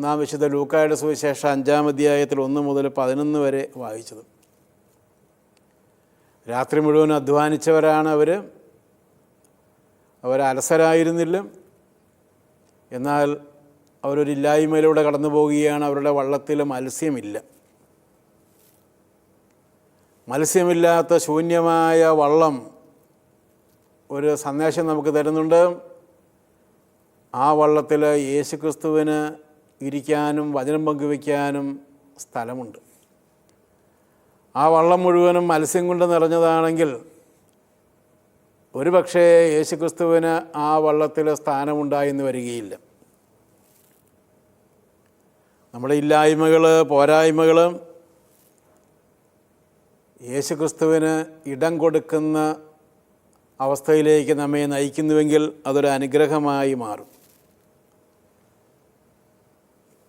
നാം വിശുദ്ധ ലൂക്കായുടെ സുവിശേഷം അഞ്ചാം അധ്യായത്തിൽ ഒന്ന് മുതൽ പതിനൊന്ന് വരെ വായിച്ചത്. രാത്രി മുഴുവൻ അധ്വാനിച്ചവരാണ് അവർ അവർ അലസരായിരുന്നില്ല എന്നാൽ അവരൊരില്ലായ്മയിലൂടെ കടന്നു പോവുകയാണ് അവരുടെ വള്ളത്തിൽ മത്സ്യമില്ല. മത്സ്യമില്ലാത്ത ശൂന്യമായ വള്ളം ഒരു സന്ദേശം നമുക്ക് തരുന്നുണ്ട്. ആ വള്ളത്തിൽ യേശുക്രിസ്തുവിന് ഇരിക്കാനും വചനം പങ്കുവയ്ക്കാനും സ്ഥലമുണ്ട്. ആ വള്ളം മുഴുവനും മത്സ്യം കൊണ്ട് നിറഞ്ഞതാണെങ്കിൽ ഒരുപക്ഷേ യേശുക്രിസ്തുവിന് ആ വള്ളത്തിൽ സ്ഥാനമുണ്ടായെന്ന് വരികയില്ല. നമ്മുടെ ഇല്ലായ്മകൾ പോരായ്മകൾ യേശുക്രിസ്തുവിന് ഇടം കൊടുക്കുന്ന അവസ്ഥയിലേക്ക് നമ്മെ നയിക്കുന്നുവെങ്കിൽ അതൊരു അനുഗ്രഹമായി മാറും.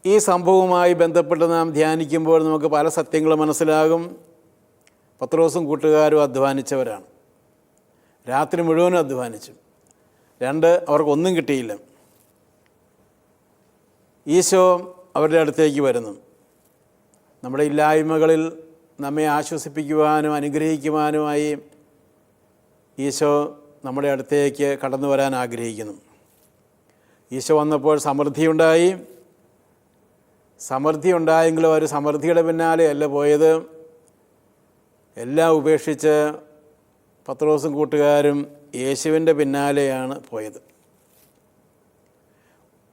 ഈ സംഭവവുമായി ബന്ധപ്പെട്ട് നാം ധ്യാനിക്കുമ്പോൾ നമുക്ക് പല സത്യങ്ങളും മനസ്സിലാകും. പത്രോസും കൂട്ടുകാരും അധ്വാനിച്ചവരാണ്. രാത്രി മുഴുവനും അധ്വാനിച്ചു. രണ്ട് അവർക്കൊന്നും കിട്ടിയില്ല. ഈശോ അവരുടെ അടുത്തേക്ക് വരുന്നു. നമ്മുടെ ഇല്ലായ്മകളിൽ നമ്മെ ആശ്വസിപ്പിക്കുവാനും അനുഗ്രഹിക്കുവാനുമായി ഈശോ നമ്മുടെ അടുത്തേക്ക് കടന്നു വരാൻ ആഗ്രഹിക്കുന്നു. ഈശോ വന്നപ്പോൾ സമൃദ്ധിയുണ്ടായി. സമൃദ്ധി ഉണ്ടായെങ്കിലും അവർ സമൃദ്ധിയുടെ പിന്നാലെയല്ല പോയത്. എല്ലാം ഉപേക്ഷിച്ച് പത്രോസും കൂട്ടുകാരും യേശുവിന്റെ പിന്നാലെയാണ് പോയത്.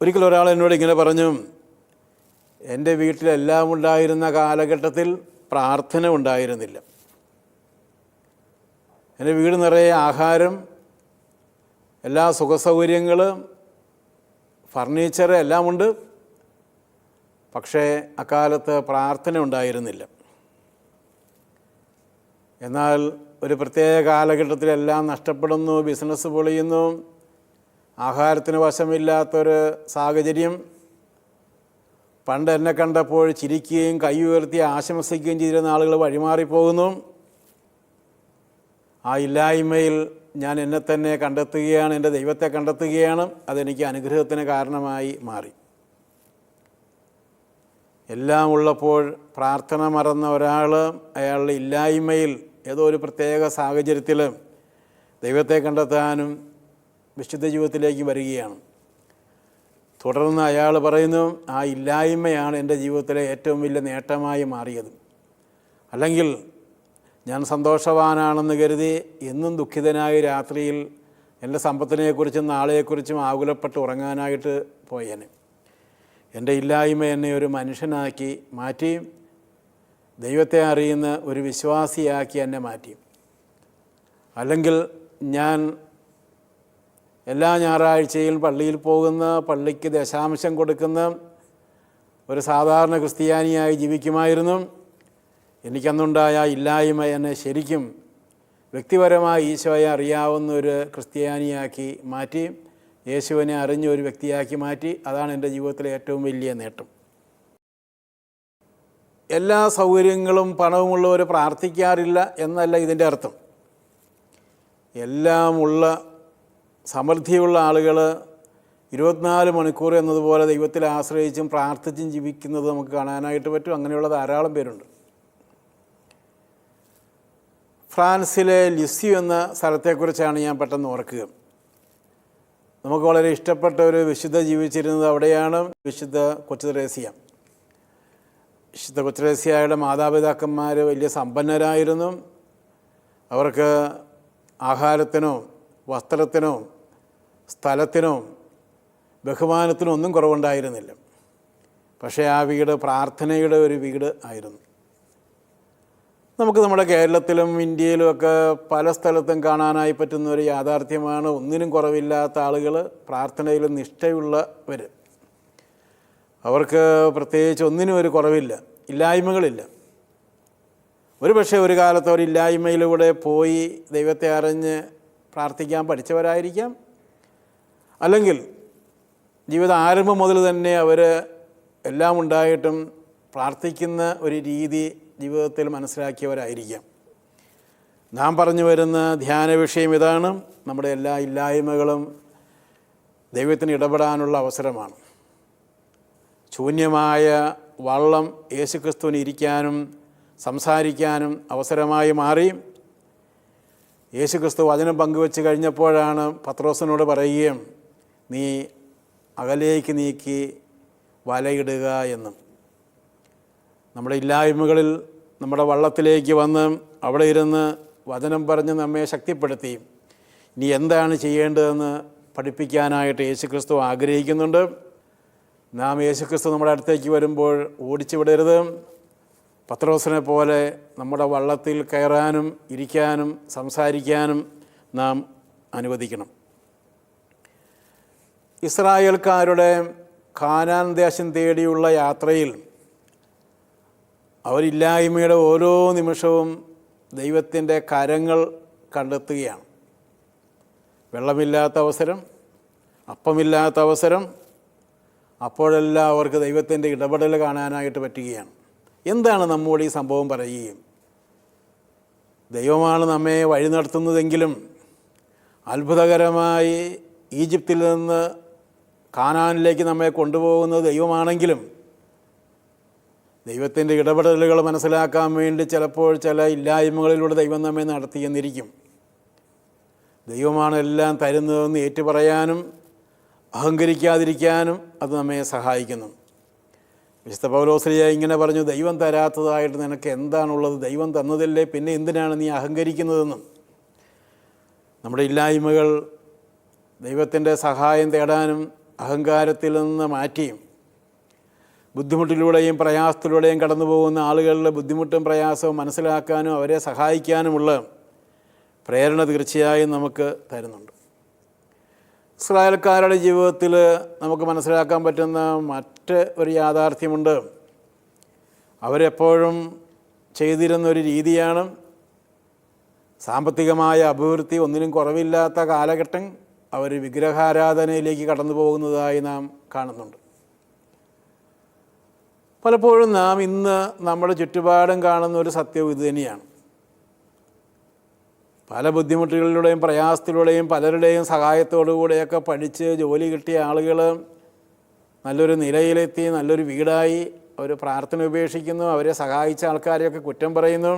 ഒരിക്കൽ ഒരാൾ എന്നോട് ഇങ്ങനെ പറഞ്ഞു എന്റെ വീട്ടിലെല്ലാം ഉണ്ടായിരുന്ന കാലഘട്ടത്തിൽ പ്രാർത്ഥന ഉണ്ടായിരുന്നില്ല. എന്റെ വീട് നിറയെ ആഹാരം എല്ലാ സുഖസൗകര്യങ്ങളും ഫർണിച്ചർ എല്ലാം ഉണ്ട് പക്ഷേ അക്കാലത്ത് പ്രാർത്ഥന ഉണ്ടായിരുന്നില്ല. എന്നാൽ ഒരു പ്രത്യേക കാലഘട്ടത്തിലെല്ലാം നഷ്ടപ്പെടുന്നു ബിസിനസ് പൊളിയുന്നു ആഹാരത്തിന് വശമില്ലാത്തൊരു സാഹചര്യം. പണ്ട് എന്നെ കണ്ടപ്പോൾ ചിരിക്കുകയും കൈ ഉയർത്തി ആശംസിക്കുകയും ചെയ്തിരുന്ന ആളുകൾ വഴിമാറിപ്പോകുന്നു. ആ ഇല്ലായ്മയിൽ ഞാൻ എന്നെ തന്നെ കണ്ടെത്തുകയാണ് എന്റെ ദൈവത്തെ കണ്ടെത്തുകയാണ് അതെനിക്ക് അനുഗ്രഹത്തിന് കാരണമായി മാറി. എല്ലാം ഉള്ളപ്പോൾ പ്രാർത്ഥന മറന്ന ഒരാൾ അയാളുടെ ഇല്ലായ്മയിൽ ഏതോ ഒരു പ്രത്യേക സാഹചര്യത്തിൽ ദൈവത്തെ കണ്ടെത്താനും വിശുദ്ധ ജീവിതത്തിലേക്ക് വരികയാണ്. തുടർന്ന് അയാൾ പറയുന്നു ആ ഇല്ലായ്മയാണ് എന്റെ ജീവിതത്തിലെ ഏറ്റവും വലിയ നേട്ടമായി മാറിയത്. അല്ലെങ്കിൽ ഞാൻ സന്തോഷവാനാണെന്ന് കരുതി എന്നും ദുഃഖിതനായി രാത്രിയിൽ എന്റെ സമ്പത്തിനെക്കുറിച്ചും നാളെക്കുറിച്ചും ആകുലപ്പെട്ട് ഉറങ്ങാനായിട്ട് പോയേനെ. എന്റെ ഇല്ലായ്മ എന്നെ ഒരു മനുഷ്യനാക്കി മാറ്റി ദൈവത്തെ അറിയുന്ന ഒരു വിശ്വാസിയാക്കി എന്നെ മാറ്റി. അല്ലെങ്കിൽ ഞാൻ എല്ലാ ഞായറാഴ്ചയിൽ പള്ളിയിൽ പോകുന്ന പള്ളിക്ക് ദശാംശം കൊടുക്കുന്ന ഒരു സാധാരണ ക്രിസ്ത്യാനിയായി ജീവിക്കുമായിരുന്നു. എനിക്കന്നുണ്ടായ ഇല്ലായ്മ എന്നെ ശരിക്കും വ്യക്തിപരമായി ഈശോയെ അറിയാവുന്ന ഒരു ക്രിസ്ത്യാനിയാക്കി മാറ്റി. യേശുവിനെ അറിഞ്ഞ ഒരു വ്യക്തിയാക്കി മാറ്റി അതാണ് എന്റെ ജീവിതത്തിലെ ഏറ്റവും വലിയ നേട്ടം. എല്ലാ സൗകര്യങ്ങളും പണവുമുള്ളവർ പ്രാർത്ഥിക്കാറില്ല എന്നല്ല ഇതിന്റെ അർത്ഥം. എല്ലാമുള്ള സമൃദ്ധിയുള്ള ആളുകൾ ഇരുപത്തിനാല് മണിക്കൂർ എന്നതുപോലെ ദൈവത്തിൽ ആശ്രയിച്ചും പ്രാർത്ഥിച്ചും ജീവിക്കുന്നത് നമുക്ക് കാണാനായിട്ട് പറ്റും. അങ്ങനെയുള്ള ധാരാളം പേരുണ്ട്. ഫ്രാൻസിലെ ലിസ്യു എന്ന സ്ഥലത്തെക്കുറിച്ചാണ് ഞാൻ പെട്ടെന്ന് ഓർക്കുക. നമുക്ക് വളരെ ഇഷ്ടപ്പെട്ട ഒരു വിശുദ്ധ ജീവിച്ചിരുന്നത് അവിടെയാണ്. വിശുദ്ധ കൊച്ചുത്രേസ്യ. വിശുദ്ധ കൊച്ചുത്രേസ്യയുടെ മാതാപിതാക്കന്മാർ വലിയ സമ്പന്നരായിരുന്നു. അവർക്ക് ആഹാരത്തിനോ വസ്ത്രത്തിനോ സ്ഥലത്തിനോ ബഹുമാനത്തിനോ ഒന്നും കുറവുണ്ടായിരുന്നില്ല. പക്ഷേ ആ വീട് പ്രാർത്ഥനയുടെ ഒരു വീട് ആയിരുന്നു. നമുക്ക് നമ്മുടെ കേരളത്തിലും ഇന്ത്യയിലും ഒക്കെ പല സ്ഥലത്തും കാണാനായി പറ്റുന്ന ഒരു യാഥാർത്ഥ്യമാണ് ഒന്നിനും കുറവില്ലാത്ത ആളുകൾ പ്രാർത്ഥനയിൽ നിഷ്ഠയുള്ളവർ അവർക്ക് പ്രത്യേകിച്ച് ഒന്നിനും ഒരു കുറവില്ല ഇല്ലായ്മകളില്ല. ഒരു പക്ഷേ ഒരു കാലത്ത് അവർ ഇല്ലായ്മയിലൂടെ പോയി ദൈവത്തെ അറിഞ്ഞ് പ്രാർത്ഥിക്കാൻ പഠിച്ചവരായിരിക്കാം. അല്ലെങ്കിൽ ജീവിത ആരംഭം മുതൽ തന്നെ അവർ എല്ലാം ഉണ്ടായിട്ടും പ്രാർത്ഥിക്കുന്ന ഒരു രീതി ജീവിതത്തിൽ മനസ്സിലാക്കിയവരായിരിക്കാം. നാം പറഞ്ഞു വരുന്ന ധ്യാന വിഷയം ഇതാണ്. നമ്മുടെ എല്ലാ ഇല്ലായ്മകളും ദൈവത്തിന് ഇടപെടാനുള്ള അവസരമാണ്. ശൂന്യമായ വള്ളം യേശുക്രിസ്തുവിന് ഇരിക്കാനും സംസാരിക്കാനും അവസരമായി മാറി. യേശുക്രിസ്തു വചനം പങ്കുവെച്ച് കഴിഞ്ഞപ്പോഴാണ് പത്രോസിനോട് പറയുകയും നീ അകലേക്ക് നീക്കി വലയിടുക എന്നും. നമ്മുടെ ഇല്ലായ്മകളിൽ നമ്മുടെ വള്ളത്തിലേക്ക് വന്ന് അവിടെ ഇരുന്ന് വചനം പറഞ്ഞ് നമ്മെ ശക്തിപ്പെടുത്തി. ഇനി എന്താണ് ചെയ്യേണ്ടതെന്ന് പഠിപ്പിക്കാനായിട്ട് യേശുക്രിസ്തു ആഗ്രഹിക്കുന്നുണ്ട്. നാം യേശുക്രിസ്തു നമ്മുടെ അടുത്തേക്ക് വരുമ്പോൾ ഓടിച്ചു വിടരുത് പത്രോസിനെ പോലെ നമ്മുടെ വള്ളത്തിൽ കയറാനും ഇരിക്കാനും സംസാരിക്കാനും നാം അനുവദിക്കണം. ഇസ്രായേൽക്കാരുടെ കാനാൻ ദേശം തേടിയുള്ള യാത്രയിൽ അവരില്ലായ്മയുടെ ഓരോ നിമിഷവും ദൈവത്തിന്റെ കരങ്ങൾ കണ്ടെത്തുകയാണ്. വെള്ളമില്ലാത്ത അവസരം അപ്പമില്ലാത്ത അവസരം അപ്പോഴെല്ലാം അവർക്ക് ദൈവത്തിന്റെ ഇടപെടൽ കാണാനായിട്ട് പറ്റുകയാണ്. എന്താണ് നമ്മോട് ഈ സംഭവം പറയുകയും? ദൈവമാണ് നമ്മെ വഴി നടത്തുന്നതെങ്കിലും അത്ഭുതകരമായി ഈജിപ്തിൽ നിന്ന് കാനാനിലേക്ക് നമ്മെ കൊണ്ടുപോകുന്നത് ദൈവമാണെങ്കിലും ദൈവത്തിന്റെ ഇടപെടലുകൾ മനസ്സിലാക്കാൻ വേണ്ടി ചിലപ്പോൾ ചില ഇല്ലായ്മകളിലൂടെ ദൈവം നമ്മെ നടത്തിയെന്നിരിക്കും. ദൈവമാണ് എല്ലാം തരുന്നതെന്ന് ഏറ്റുപറയാനും അഹങ്കരിക്കാതിരിക്കാനും അത് നമ്മെ സഹായിക്കുന്നു. വിശുദ്ധ പൗലോസ്ലിയ ഇങ്ങനെ പറഞ്ഞു ദൈവം തരാത്തതായിട്ട് നിനക്ക് എന്താണുള്ളത്? ദൈവം തന്നതല്ലേ? പിന്നെ എന്തിനാണ് നീ അഹങ്കരിക്കുന്നതെന്നും? നമ്മുടെ ഇല്ലായ്മകൾ ദൈവത്തിന്റെ സഹായം തേടാനും അഹങ്കാരത്തിൽ നിന്ന് മാറ്റിയും ബുദ്ധിമുട്ടിലൂടെയും പ്രയാസത്തിലൂടെയും കടന്നു പോകുന്ന ആളുകളുടെ ബുദ്ധിമുട്ടും പ്രയാസവും മനസ്സിലാക്കാനും അവരെ സഹായിക്കാനുമുള്ള പ്രേരണ തീർച്ചയായും നമുക്ക് തരുന്നുണ്ട്. ഇസ്രായേൽക്കാരുടെ ജീവിതത്തിൽ നമുക്ക് മനസ്സിലാക്കാൻ പറ്റുന്ന മറ്റ് ഒരു യാഥാർത്ഥ്യമുണ്ട്. അവരെപ്പോഴും ചെയ്തിരുന്ന ഒരു രീതിയാണ്. സാമ്പത്തികമായ അഭിവൃദ്ധി ഒന്നിനും കുറവില്ലാത്ത കാലഘട്ടം അവർ വിഗ്രഹാരാധനയിലേക്ക് കടന്നു പോകുന്നതായി നാം കാണുന്നുണ്ട്. പലപ്പോഴും നാം ഇന്ന് നമ്മുടെ ചുറ്റുപാടും കാണുന്ന ഒരു സത്യവും ഇത് തന്നെയാണ്. പല ബുദ്ധിമുട്ടുകളിലൂടെയും പ്രയാസത്തിലൂടെയും പലരുടെയും സഹായത്തോടുകൂടെയൊക്കെ പഠിച്ച് ജോലി കിട്ടിയ ആളുകൾ നല്ലൊരു നിലയിലെത്തി നല്ലൊരു വീടായി അവർ പ്രാർത്ഥന ഉപേക്ഷിക്കുന്നു അവരെ സഹായിച്ച ആൾക്കാരെയൊക്കെ കുറ്റം പറയുന്നു.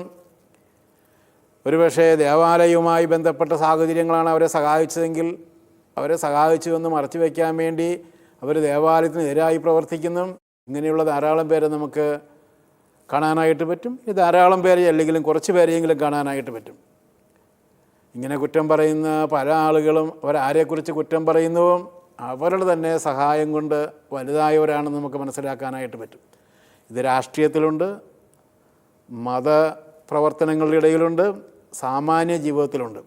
ഒരുപക്ഷെ ദേവാലയവുമായി ബന്ധപ്പെട്ട സാഹചര്യങ്ങളാണ് അവരെ സഹായിച്ചതെങ്കിൽ അവരെ സഹായിച്ചു എന്ന് മറച്ചു വയ്ക്കാൻ വേണ്ടി അവർ ദേവാലയത്തിനെതിരായി പ്രവർത്തിക്കുന്നു. ഇങ്ങനെയുള്ള ധാരാളം പേരെ നമുക്ക് കാണാനായിട്ട് പറ്റും. ഈ ധാരാളം പേരെ അല്ലെങ്കിലും കുറച്ച് പേരെയെങ്കിലും കാണാനായിട്ട് പറ്റും. ഇങ്ങനെ കുറ്റം പറയുന്ന പല ആളുകളും അവരാരെക്കുറിച്ച് കുറ്റം പറയുന്നതും അവരുടെ തന്നെ സഹായം കൊണ്ട് വലുതായവരാണെന്ന് നമുക്ക് മനസ്സിലാക്കാനായിട്ട് പറ്റും. ഇത് രാഷ്ട്രീയത്തിലുണ്ട് മത പ്രവർത്തനങ്ങളുടെ ഇടയിലുണ്ട് സാമാന്യ ജീവിതത്തിലുണ്ട്.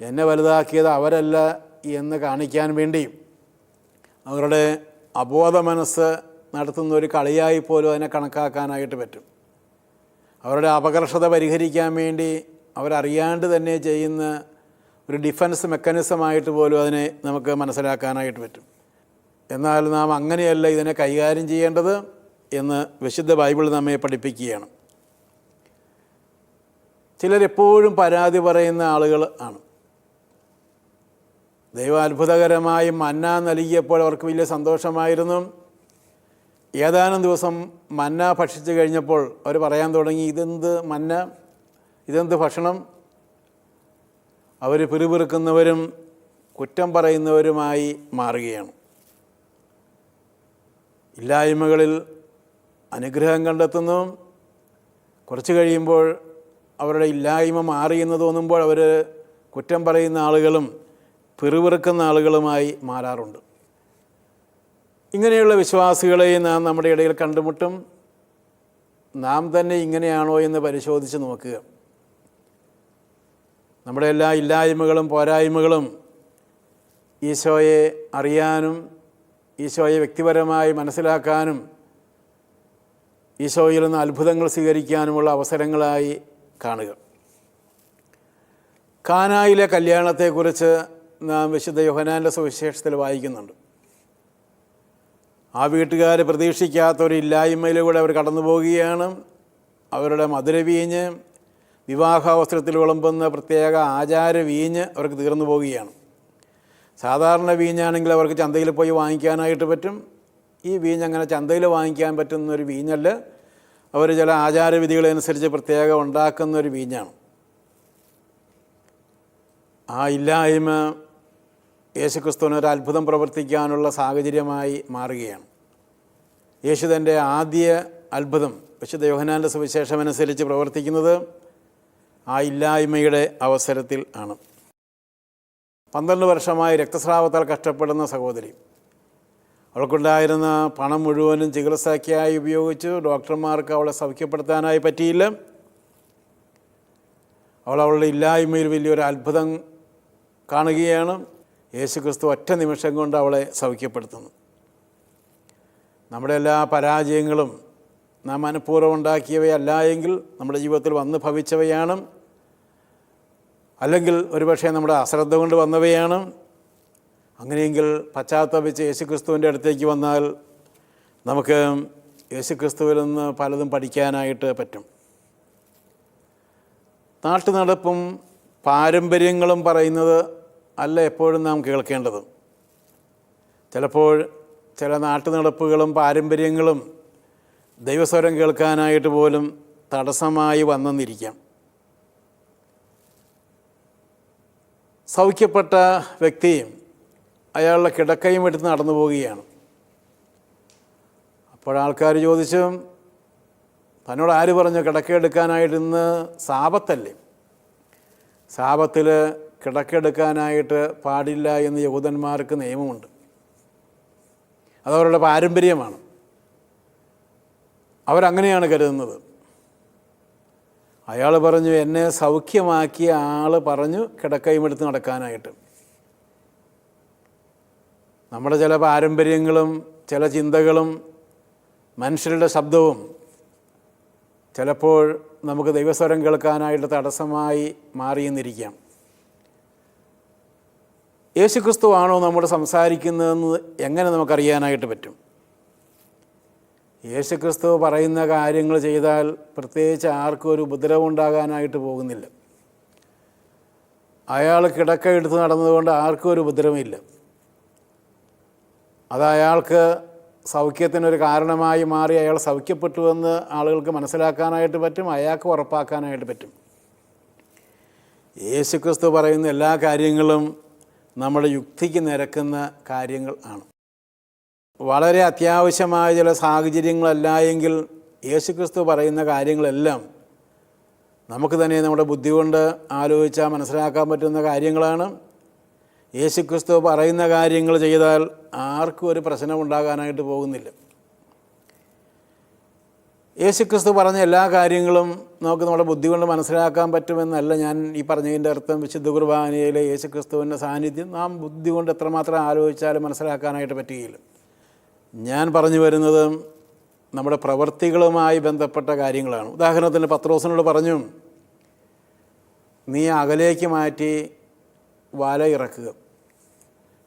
എന്നെ വലുതാക്കിയത് അവരല്ല എന്ന് കാണിക്കാൻ വേണ്ടിയും അവരുടെ അബോധ മനസ്സ് നടത്തുന്ന ഒരു കളിയായി പോലും അതിനെ കണക്കാക്കാനായിട്ട് പറ്റും. അവരുടെ അപകർഷത പരിഹരിക്കാൻ വേണ്ടി അവരറിയാണ്ട് തന്നെ ചെയ്യുന്ന ഒരു ഡിഫൻസ് മെക്കാനിസമായിട്ട് പോലും അതിനെ നമുക്ക് മനസ്സിലാക്കാനായിട്ട് പറ്റും. എന്നാൽ നാം അങ്ങനെയല്ല ഇതിനെ കൈകാര്യം ചെയ്യേണ്ടത് എന്ന് വിശുദ്ധ ബൈബിൾ നമ്മെ പഠിപ്പിക്കുകയാണ്. ചിലരെപ്പോഴും പരാതി പറയുന്ന ആളുകൾ ആണ്. ദൈവം അത്ഭുതകരമായി മന്ന നൽകിയപ്പോൾ അവർക്ക് വലിയ സന്തോഷമായിരുന്നു. ഏതാനും ദിവസം മന്ന ഭക്ഷിച്ചു കഴിഞ്ഞപ്പോൾ അവർ പറയാൻ തുടങ്ങി ഇതെന്ത് മന്ന? ഇതെന്ത് ഭക്ഷണം? അവർ പിറുപിറുക്കുന്നവരും കുറ്റം പറയുന്നവരുമായി മാറുകയാണ്. ഇല്ലായ്മകളിൽ അനുഗ്രഹം കണ്ടെത്തുന്നു കുറച്ച് കഴിയുമ്പോൾ അവരുടെ ഇല്ലായ്മ മാറിയെന്ന് തോന്നുമ്പോൾ അവർ കുറ്റം പറയുന്ന ആളുകളും പിറുപിറുക്കുന്ന ആളുകളുമായി മാറാറുണ്ട്. ഇങ്ങനെയുള്ള വിശ്വാസികളെ നാം നമ്മുടെ ഇടയിൽ കണ്ടുമുട്ടും. നാം തന്നെ ഇങ്ങനെയാണോ എന്ന് പരിശോധിച്ച് നോക്കുക. നമ്മുടെ എല്ലാ ഇല്ലായ്മകളും പോരായ്മകളും ഈശോയെ അറിയാനും ഈശോയെ വ്യക്തിപരമായി മനസ്സിലാക്കാനും ഈശോയിൽ നിന്ന് അത്ഭുതങ്ങൾ സ്വീകരിക്കാനുമുള്ള അവസരങ്ങളായി കാണുക. കാനായിലെ കല്യാണത്തെക്കുറിച്ച് നാം വിശുദ്ധ യോഹനാന്റെ സുവിശേഷത്തിൽ വായിക്കുന്നുണ്ട്. ആ വീട്ടുകാർ പ്രതീക്ഷിക്കാത്ത ഒരു അവർ കടന്നു പോവുകയാണ്. അവരുടെ മധുരവീഞ്ഞ് വിവാഹാവസരത്തിൽ വിളമ്പുന്ന പ്രത്യേക ആചാര വീഞ്ഞ് അവർക്ക് തീർന്നു പോവുകയാണ്. സാധാരണ വീഞ്ഞാണെങ്കിൽ അവർക്ക് ചന്തയിൽ പോയി വാങ്ങിക്കാനായിട്ട് പറ്റും. ഈ വീഞ്ഞ് അങ്ങനെ ചന്തയിൽ വാങ്ങിക്കാൻ പറ്റുന്ന ഒരു വീഞ്ഞല്ല. അവർ ചില ആചാരവിധികളനുസരിച്ച് പ്രത്യേകം ഉണ്ടാക്കുന്ന ഒരു വീഞ്ഞാണ്. ആ ഇല്ലായ്മ യേശുക്രിസ്തുവിന് ഒരു അത്ഭുതം പ്രവർത്തിക്കാനുള്ള സാഹചര്യമായി മാറുകയാണ്. യേശു തന്റെ ആദ്യ അത്ഭുതം വിശുദ്ധ യോഹനാന്റെ സുവിശേഷം അനുസരിച്ച് പ്രവർത്തിക്കുന്നത് ആ ഇല്ലായ്മയുടെ അവസരത്തിൽ ആണ്. പന്ത്രണ്ട് വർഷമായി രക്തസ്രാവത്താൽ കഷ്ടപ്പെടുന്ന സഹോദരി. അവൾക്കുണ്ടായിരുന്ന പണം മുഴുവനും ചികിത്സയ്ക്കായി ഉപയോഗിച്ചു. ഡോക്ടർമാർക്ക് അവളെ സൗഖ്യപ്പെടുത്താനായി പറ്റിയില്ല. അവൾ അവളുടെ ഇല്ലായ്മയിൽ വലിയൊരു അത്ഭുതം കാണുകയാണ്. യേശുക്രിസ്തു ഒറ്റ നിമിഷം കൊണ്ട് അവളെ സൗഖ്യപ്പെടുത്തുന്നു. നമ്മുടെ എല്ലാ പരാജയങ്ങളും നാം മനഃപൂർവം ഉണ്ടാക്കിയവയല്ല എങ്കിൽ നമ്മുടെ ജീവിതത്തിൽ വന്ന് ഭവിച്ചവയാണ്. അല്ലെങ്കിൽ ഒരുപക്ഷെ നമ്മുടെ അശ്രദ്ധ കൊണ്ട് വന്നവയാണ്. അങ്ങനെയെങ്കിൽ പശ്ചാത്തപിച്ച് യേശുക്രിസ്തുവിന്റെ അടുത്തേക്ക് വന്നാൽ നമുക്ക് യേശുക്രിസ്തുവിൽ നിന്ന് പലതും പഠിക്കാനായിട്ട് പറ്റും. നാട്ടു നടപ്പും പാരമ്പര്യങ്ങളും പറയുന്നത് അല്ല എപ്പോഴും നാം കേൾക്കേണ്ടത്. ചിലപ്പോൾ ചില നാട്ടു നടപ്പുകളും പാരമ്പര്യങ്ങളും ദൈവസ്വരം കേൾക്കാനായിട്ട് പോലും തടസ്സമായി വന്നെന്നിരിക്കാം. സൗഖ്യപ്പെട്ട വ്യക്തിയും അയാളുടെ കിടക്കയും എടുത്ത് നടന്നു പോവുകയാണ്. അപ്പോഴാൾക്കാർ ചോദിച്ചു തന്നോട് ആര് പറഞ്ഞു കിടക്കെടുക്കാനായിട്ട് ഇന്ന് സാപത്തല്ലേ? സാപത്തിൽ കിടക്കെടുക്കാനായിട്ട് പാടില്ല എന്ന് യഹൂദന്മാർക്ക് നിയമമുണ്ട്. അതവരുടെ പാരമ്പര്യമാണ്. അവരങ്ങനെയാണ് കരുതുന്നത്. അയാൾ പറഞ്ഞു എന്നെ സൗഖ്യമാക്കിയ ആൾ പറഞ്ഞു കിടക്കയും എടുത്ത് നടക്കാനായിട്ട്. നമ്മുടെ ചില പാരമ്പര്യങ്ങളും ചില ചിന്തകളും മനുഷ്യരുടെ ശബ്ദവും ചിലപ്പോൾ നമുക്ക് ദൈവസ്വരം കേൾക്കാനായിട്ട് തടസ്സമായി മാറിയെന്നിരിക്കാം. യേശുക്രിസ്തു ആണോ നമ്മൾ സംസാരിക്കുന്നതെന്ന് എങ്ങനെ നമുക്കറിയാനായിട്ട് പറ്റും? യേശുക്രിസ്തു പറയുന്ന കാര്യങ്ങൾ ചെയ്താൽ പ്രത്യേകിച്ച് ആർക്കും ഒരു ഉപദ്രവം ഉണ്ടാകാനായിട്ട് പോകുന്നില്ല. അയാൾ കിടക്ക എടുത്ത് നടന്നതുകൊണ്ട് ആർക്കും ഒരു ഉപദ്രവമില്ല. അത് അയാൾക്ക് സൗഖ്യത്തിനൊരു കാരണമായി മാറി അയാൾ സൗഖ്യപ്പെട്ടുവെന്ന് ആളുകൾക്ക് മനസ്സിലാക്കാനായിട്ട് പറ്റും അയാൾക്ക് ഉറപ്പാക്കാനായിട്ട് പറ്റും. യേശുക്രിസ്തു പറയുന്ന എല്ലാ കാര്യങ്ങളും നമ്മുടെ യുക്തിക്ക് നിരക്കുന്ന കാര്യങ്ങൾ ആണ്. വളരെ അത്യാവശ്യമായ ചില സാഹചര്യങ്ങളല്ല എങ്കിൽ യേശുക്രിസ്തു പറയുന്ന കാര്യങ്ങളെല്ലാം നമുക്ക് തന്നെ നമ്മുടെ ബുദ്ധി കൊണ്ട് ആലോചിച്ചാൽ മനസ്സിലാക്കാൻ പറ്റുന്ന കാര്യങ്ങളാണ്. യേശുക്രിസ്തു പറയുന്ന കാര്യങ്ങൾ ചെയ്താൽ ആർക്കും ഒരു പ്രശ്നം ഉണ്ടാകാനായിട്ട് പോകുന്നില്ല. യേശുക്രിസ്തു പറഞ്ഞ എല്ലാ കാര്യങ്ങളും നമുക്ക് നമ്മുടെ ബുദ്ധി കൊണ്ട് മനസ്സിലാക്കാൻ പറ്റുമെന്നല്ല ഞാൻ ഈ പറഞ്ഞതിന്റെ അർത്ഥം. വിശുദ്ധ കുർബാനയിലെ യേശുക്രിസ്തുവിന്റെ സാന്നിധ്യം നാം ബുദ്ധി കൊണ്ട് എത്രമാത്രം ആലോചിച്ചാലും മനസ്സിലാക്കാനായിട്ട് പറ്റുകയില്ല. ഞാൻ പറഞ്ഞു വരുന്നത് നമ്മുടെ പ്രവൃത്തികളുമായി ബന്ധപ്പെട്ട കാര്യങ്ങളാണ്. ഉദാഹരണത്തിന് പത്രോസിനോട് പറഞ്ഞു നീ അകലേക്ക് മാറ്റി വല ഇറക്കുക.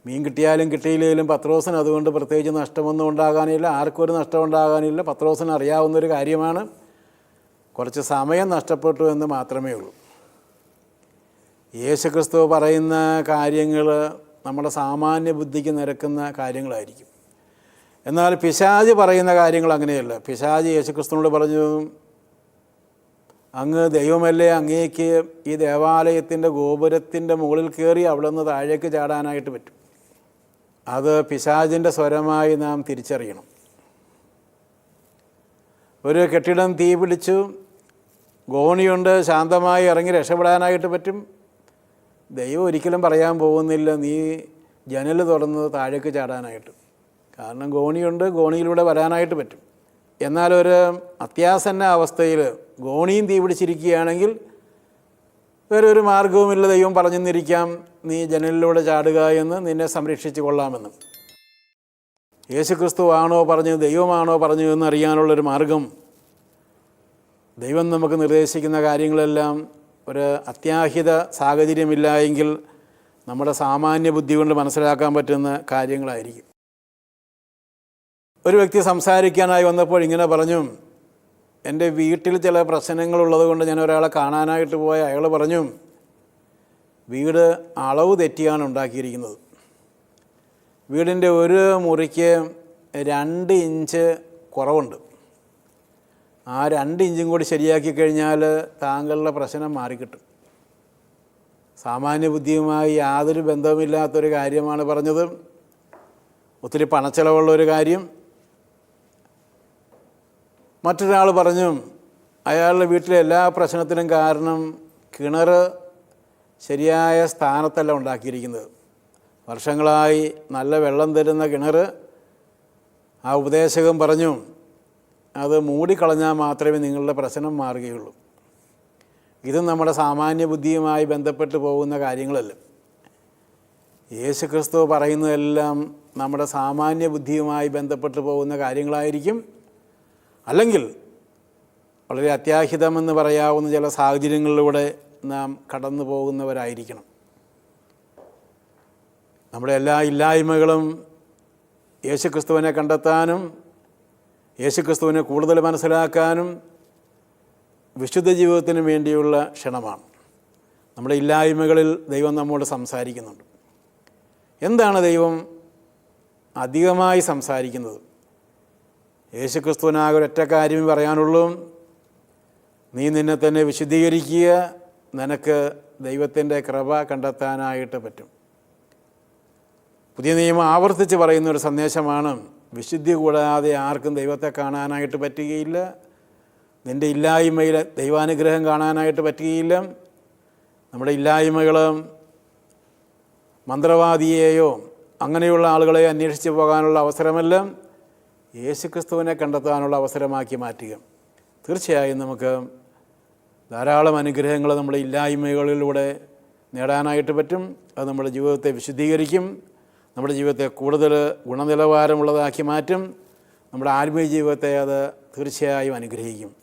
മീൻ കിട്ടിയാലും കിട്ടിയില്ലെങ്കിലും പത്രോസിന് അതുകൊണ്ട് പ്രത്യേകിച്ച് നഷ്ടമൊന്നും ഉണ്ടാകാനില്ല. ആർക്കും ഒരു നഷ്ടം ഉണ്ടാകാനില്ല. പത്രോസിന് അറിയാവുന്നൊരു കാര്യമാണ്. കുറച്ച് സമയം നഷ്ടപ്പെട്ടു എന്ന് മാത്രമേ ഉള്ളൂ. യേശുക്രിസ്തു പറയുന്ന കാര്യങ്ങൾ നമ്മുടെ സാമാന്യ ബുദ്ധിക്ക് നിരക്കുന്ന കാര്യങ്ങളായിരിക്കും. എന്നാൽ പിശാജ് പറയുന്ന കാര്യങ്ങൾ അങ്ങനെയല്ല. പിശാജ് യേശുക്രിസ്തുവിനോട് പറഞ്ഞു അങ്ങ് ദൈവമല്ലേ അങ്ങേക്ക് ഈ ദേവാലയത്തിന്റെ ഗോപുരത്തിന്റെ മുകളിൽ കയറി അവിടെ നിന്ന് താഴേക്ക് ചാടാനായിട്ട് പറ്റും. അത് പിശാജിന്റെ സ്വരമായി നാം തിരിച്ചറിയണം. ഒരു കെട്ടിടം തീ പിടിച്ചു ഗോണിയുണ്ട് ശാന്തമായി ഇറങ്ങി രക്ഷപ്പെടാനായിട്ട് പറ്റും. ദൈവം ഒരിക്കലും പറയാൻ പോകുന്നില്ല നീ ജനൽ തുറന്ന് താഴേക്ക് ചാടാനായിട്ട്. കാരണം ഗോണിയുണ്ട് ഗോണിയിലൂടെ വരാനായിട്ട് പറ്റും. എന്നാൽ ഒരു അത്യാസന്ന അവസ്ഥയിൽ ഗോണിയും തീ പിടിച്ചിരിക്കുകയാണെങ്കിൽ വേറെ ഒരു മാർഗവുമില്ല ദൈവം പറഞ്ഞെന്നിരിക്കാം. നീ ജനലിലൂടെ ചാടുക എന്ന് നിന്നെ സംരക്ഷിച്ചു കൊള്ളാമെന്ന്. യേശുക്രിസ്തു ആണോ പറഞ്ഞത് ദൈവമാണോ പറഞ്ഞു എന്ന് അറിയാനുള്ളൊരു മാർഗം. ദൈവം നമുക്ക് നിർദ്ദേശിക്കുന്ന കാര്യങ്ങളെല്ലാം ഒരു അത്യാഹിത സാഹചര്യമില്ല എങ്കിൽ നമ്മുടെ സാമാന്യ ബുദ്ധി കൊണ്ട് മനസ്സിലാക്കാൻ പറ്റുന്ന കാര്യങ്ങളായിരിക്കും. ഒരു വ്യക്തി സംസാരിക്കാനായി വന്നപ്പോൾ ഇങ്ങനെ പറഞ്ഞു എന്റെ വീട്ടിൽ ചില പ്രശ്നങ്ങളുള്ളത് കൊണ്ട് ഞാൻ ഒരാളെ കാണാനായിട്ട് പോയ അയാൾ പറഞ്ഞു വീട് അളവ് തെറ്റിയാണ് ഉണ്ടാക്കിയിരിക്കുന്നത്. വീടിന്റെ ഒരു മുറിക്ക് രണ്ട് ഇഞ്ച് കുറവുണ്ട്. ആ രണ്ട് ഇഞ്ചും കൂടി ശരിയാക്കി കഴിഞ്ഞാൽ താങ്കളുടെ പ്രശ്നം മാറിക്കിട്ടും. സാമാന്യ ബുദ്ധിയുമായി യാതൊരു ബന്ധവുമില്ലാത്തൊരു കാര്യമാണ് പറഞ്ഞത്. ഒത്തിരി പണച്ചെലവുള്ള ഒരു കാര്യം. മറ്റൊരാൾ പറഞ്ഞു അയാളുടെ വീട്ടിലെ എല്ലാ പ്രശ്നത്തിനും കാരണം കിണർ ശരിയായ സ്ഥാനത്തല്ല ഉണ്ടാക്കിയിരിക്കുന്നത്. വർഷങ്ങളായി നല്ല വെള്ളം തരുന്ന കിണർ. ആ ഉപദേശകൻ പറഞ്ഞു അത് മൂടിക്കളഞ്ഞാൽ മാത്രമേ നിങ്ങളുടെ പ്രശ്നം മാറുകയുള്ളൂ. ഇത് നമ്മുടെ സാമാന്യ ബുദ്ധിയുമായി ബന്ധപ്പെട്ട് പോകുന്ന കാര്യങ്ങളല്ല. യേശു ക്രിസ്തു പറയുന്നതെല്ലാം നമ്മുടെ സാമാന്യ ബുദ്ധിയുമായി ബന്ധപ്പെട്ട് പോകുന്ന കാര്യങ്ങളായിരിക്കും. അല്ലെങ്കിൽ വളരെ അത്യാഹിതമെന്ന് പറയാവുന്ന ചില സാഹചര്യങ്ങളിലൂടെ നാം കടന്നു പോകുന്നവരായിരിക്കണം. നമ്മുടെ എല്ലാ ഇല്ലായ്മകളും യേശുക്രിസ്തുവിനെ കണ്ടെത്താനും യേശുക്രിസ്തുവിനെ കൂടുതൽ മനസ്സിലാക്കാനും വിശുദ്ധ ജീവിതത്തിന് വേണ്ടിയുള്ള ക്ഷണമാണ്. നമ്മുടെ ഇല്ലായ്മകളിൽ ദൈവം നമ്മോട് സംസാരിക്കുന്നുണ്ട്. എന്താണ് ദൈവം അധികമായി സംസാരിക്കുന്നത്? യേശുക്രിസ്തുവിനാകെ ഒരൊറ്റ കാര്യം പറയാനുള്ളൂ. നീ നിന്നെ തന്നെ വിശദീകരിക്കുക നിനക്ക് ദൈവത്തിന്റെ കൃപ കണ്ടെത്താനായിട്ട് പറ്റും. പുതിയ നിയമം ആവർത്തിച്ച് പറയുന്ന ഒരു സന്ദേശമാണ് വിശുദ്ധി കൂടാതെ ആർക്കും ദൈവത്തെ കാണാനായിട്ട് പറ്റുകയില്ല. നിന്റെ ഇല്ലായ്മയിൽ ദൈവാനുഗ്രഹം കാണാനായിട്ട് പറ്റുകയില്ല. നമ്മുടെ ഇല്ലായ്മകൾ മന്ത്രവാദിയെയോ അങ്ങനെയുള്ള ആളുകളെ അന്വേഷിച്ച് പോകാനുള്ള അവസരമെല്ലാം. യേശുക്രിസ്തുവിനെ കണ്ടെത്താനുള്ള അവസരമാക്കി മാറ്റുക. തീർച്ചയായും നമുക്ക് ധാരാളം അനുഗ്രഹങ്ങൾ നമ്മുടെ ഇല്ലായ്മകളിലൂടെ നേടാനായിട്ട് പറ്റും. അത് നമ്മുടെ ജീവിതത്തെ വിശുദ്ധീകരിക്കും. നമ്മുടെ ജീവിതത്തെ കൂടുതൽ ഗുണനിലവാരമുള്ളതാക്കി മാറ്റും. നമ്മുടെ ആത്മീയ ജീവിതത്തെ അത് തീർച്ചയായും അനുഗ്രഹിക്കും.